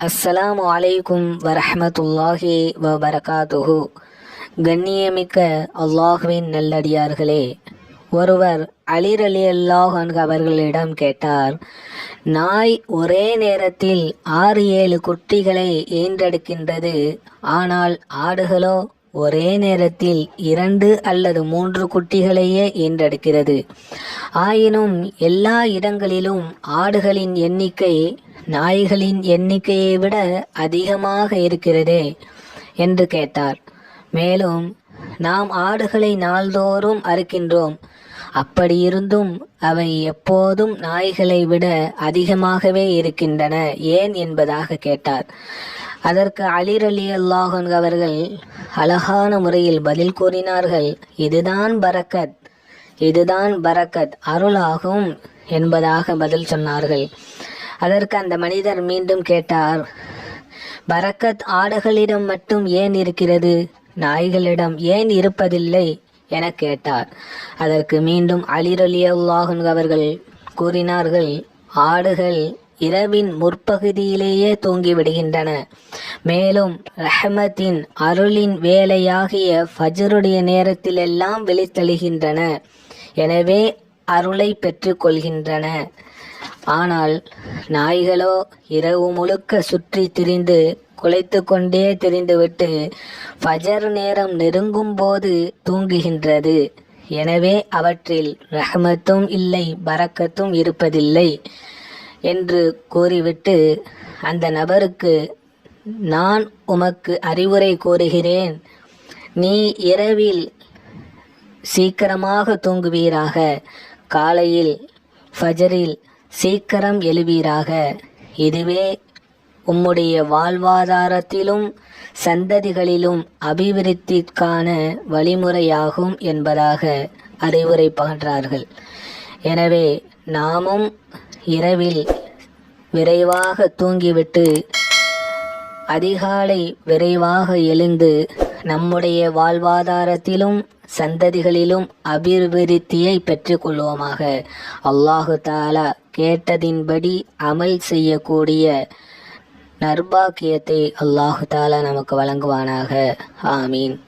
அஸ்ஸலாமு அலைக்கும் வரஹ்மத்துல்லாஹி வபரகாத்துஹு கண்ணியமிக்க அல்லாஹுவின் நல்லடியார்களே ஒருவர் அலிர் அலி அல்லாஹான் அவர்களிடம் கேட்டார் நாய் ஒரே நேரத்தில் ஆறு ஏழு குட்டிகளை ஈன்றெடுக்கின்றது ஆனால் ஆடுகளோ ஒரே நேரத்தில் இரண்டு அல்லது மூன்று குட்டிகளையே ஈன்றெடுக்கிறது. ஆயினும் எல்லா இடங்களிலும் ஆடுகளின் எண்ணிக்கை நாய்களின் எண்ணிக்கையை விட அதிகமாக இருக்கிறதே என்று கேட்டார். மேலும் நாம் ஆடுகளை நாள்தோறும் அறுக்கின்றோம். அப்படியிருந்தும் அவை எப்போதும் நாய்களை விட அதிகமாகவே இருக்கின்றன. ஏன் என்பதாக கேட்டார். அதற்கு அலிர் அலி அல்லாஹன் அவர்கள் அழகான முறையில் பதில் கூறினார்கள். இதுதான் பரக்கத். இதுதான் பரக்கத். அருளாகும் என்பதாக பதில் சொன்னார்கள். அதற்கு அந்த மனிதர் மீண்டும் கேட்டார். பரக்கத் ஆடுகளிடம் மட்டும் ஏன் இருக்கிறது? நாய்களிடம் ஏன் இருப்பதில்லை? என கேட்டார். அதற்கு மீண்டும் அலிரலி அவர்கள் கூறினார்கள் ஆடுகள் இரவின் முற்பகுதியிலேயே தூங்கிவிடுகின்றன. மேலும் ரஹமத்தின் அருளின் வேலையாகிய ஃபஜருடைய நேரத்திலெல்லாம் விழித்தெழுகின்றன. எனவே அருளை பெற்றுக்கொள்கின்றன ஆனால் நாய்களோ இரவு முழுக்க சுற்றி திரிந்து குலைத்து கொண்டே தெரிந்துவிட்டு ஃபஜர் நேரம் நெருங்கும் போது தூங்குகின்றது. எனவே அவற்றில் ரஹமத்தும் இல்லை பறக்கத்தும் இருப்பதில்லை என்று கூறிவிட்டு அந்த நபருக்கு நான் உமக்கு அறிவுரை கூறுகிறேன். நீ இரவில் சீக்கிரமாக தூங்குவீராக. காலையில் ஃபஜரில் சீக்கிரம் எழுவீராக. இதுவே உம்முடைய வாழ்வாதாரத்திலும் சந்ததிகளிலும் அபிவிருத்திக்கான வழிமுறையாகும் என்பதாக அறிவுரை பகன்றார்கள். எனவே நாமும் இரவில் விரைவாக தூங்கிவிட்டு அதிகாலை விரைவாக எழுந்து நம்முடைய வாழ்வாதாரத்திலும் சந்ததிகளிலும் அபிவிருத்தியை பெற்றுக்கொள்வோமாக. அல்லாஹு தாலா கேட்டதின்படி அமல் செய்யக்கூடிய நர்பாக்கியத்தை அல்லாஹு தாலா நமக்கு வழங்குவானாக. ஆமீன்.